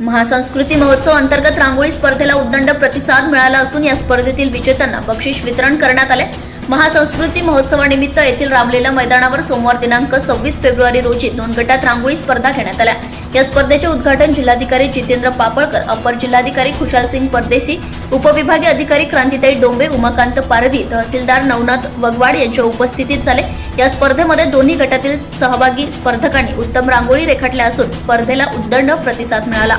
महासंस्कृती महोत्सव अंतर्गत रांगोळी स्पर्धेला उद्दंड प्रतिसाद मिळाला असून या स्पर्धेतील विजेत्यांना बक्षीस वितरण करण्यात आले. महासंस्कृती महोत्सवानिमित्त येथील रामलीला मैदानावर सोमवार दिनांक सव्वीस फेब्रुवारी रोजी दोन गटात रांगोळी स्पर्धा घेण्यात आल्या. या स्पर्धेचे उद्घाटन जिल्हाधिकारी जितेंद्र पापळकर अपर जिल्हाधिकारी खुशाल सिंग परदेशी उपविभागीय अधिकारी क्रांतिताई डोंबे उमाकांत पारधी तहसीलदार नवनाथ वगवाड यांच्या उपस्थितीत झाले. या स्पर्धेमध्ये दोन्ही गटातील सहभागी स्पर्धकांनी उत्तम रांगोळी रेखाटल्या असून स्पर्धेला उद्दंड प्रतिसाद मिळाला.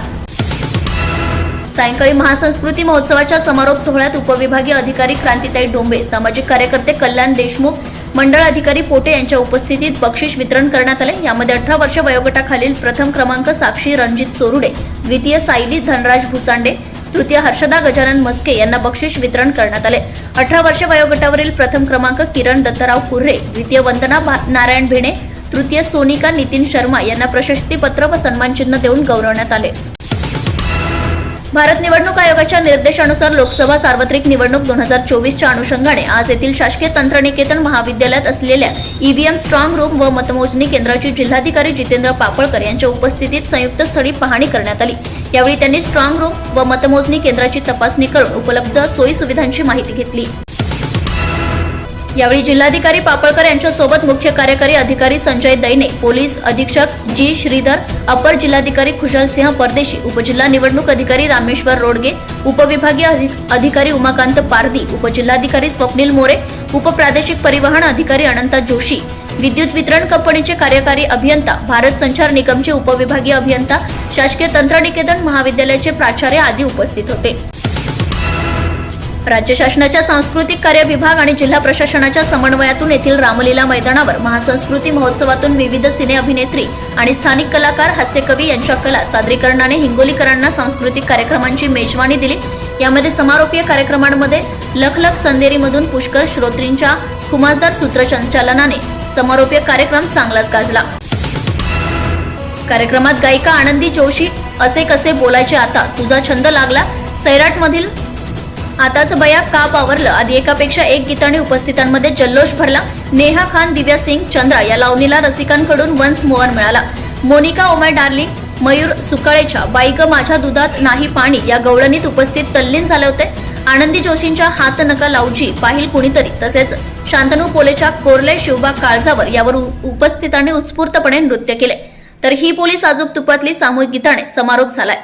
सायंकाळी महासंस्कृती महोत्सवाच्या समारोप सोहळ्यात उपविभागीय अधिकारी क्रांतीताई डोंबे सामाजिक कार्यकर्ते कल्याण देशमुख मंडळ अधिकारी पोटे यांच्या उपस्थितीत बक्षीस वितरण करण्यात आले. यामध्ये अठरा वर्ष वयोगटाखालील प्रथम क्रमांक साक्षी रणजित चोरुडे द्वितीय सायली धनराज भुसांडे तृतीय हर्षदा गजानन मस्के यांना बक्षीस वितरण करण्यात आले. अठरा वर्ष वयोगटावरील प्रथम क्रमांक किरण दत्तराव कुर्रे द्वितीय वंदना भा- नारायण भिणे तृतीय सोनिका नितीन शर्मा यांना प्रशस्तीपत्र व सन्मानचिन्ह देऊन गौरवण्यात आले. भारत निवडणूक आयोगाच्या निर्देशानुसार लोकसभा सार्वत्रिक निवडणूक दोन हजार चोवीसच्या अनुषंगाने आज येथील शासकीय तंत्रनिकेतन महाविद्यालयात असलेल्या ईव्हीएम स्ट्रॉंग रूम व मतमोजणी केंद्राची जिल्हाधिकारी जितेंद्र पापळकर यांच्या उपस्थितीत संयुक्त स्थळी पाहणी करण्यात आली. यावेळी त्यांनी स्ट्रॉंग रूम व मतमोजणी केंद्राची तपासणी करून उपलब्ध सोयी सुविधांची माहिती घेतली. यावेळी जिल्हाधिकारी पापळकर यांच्यासोबत मुख्य कार्यकारी अधिकारी संजय दैने पोलीस अधीक्षक जी श्रीधर अपर जिल्हाधिकारी खुशाल सिंह परदेशी उपजिल्हा निवडणूक अधिकारी रामेश्वर रोडगे उपविभागीय अधिकारी उमाकांत पारधी उपजिल्हाधिकारी स्वप्नील मोरे उपप्रादेशिक परिवहन अधिकारी अनंता जोशी विद्युत वितरण कंपनीचे कार्यकारी अभियंता भारत संचार निगमचे उपविभागीय अभियंता शासकीय तंत्रनिकेतन महाविद्यालयाचे प्राचार्य आदी उपस्थित होते. राज्य शासनाच्या सांस्कृतिक कार्य विभाग आणि जिल्हा प्रशासनाच्या समन्वयातून येथील रामलीला मैदानावर महासंस्कृती महोत्सवातून विविध सिने अभिनेत्री आणि स्थानिक कलाकार हास्यकवी यांच्या कला सादरीकरणाने हिंगोलीकरांना सांस्कृतिक कार्यक्रमांची मेजवानी दिली. यामध्ये समारोपीय कार्यक्रमांमध्ये लखलख चंदेरीमधून पुष्कर श्रोत्रींच्या खुमासदार सूत्रसंचालनाने समारोपीय कार्यक्रम चांगलाच गाजला. कार्यक्रमात गायिका आनंदी जोशी असे कसे बोलायचे आता तुझा छंद लागला सैराटमधील आताच बया का पावरलं आधी एकापेक्षा एक गीताने उपस्थितांमध्ये जल्लोष भरला. नेहा खान दिव्या सिंग चंद्रा या लावणीला रसिकांकडून वन्स मोहन मिळाला. मोनिका ओमाय डार्लिंग मयूर सुकाळेच्या बाईक माझ्या दुधात नाही पाणी या गवळणीत उपस्थित तल्लीन झाले होते. आनंदी जोशींच्या हात नका लावजी पाहिल कुणीतरी तसेच शांतनू पोलेच्या कोरले शिवबा काळजावर यावर उपस्थितांनी उत्स्फूर्तपणे नृत्य केले. तर ही पोलीस आजूक तुपातली सामूहिक गीताने समारोप झालाय.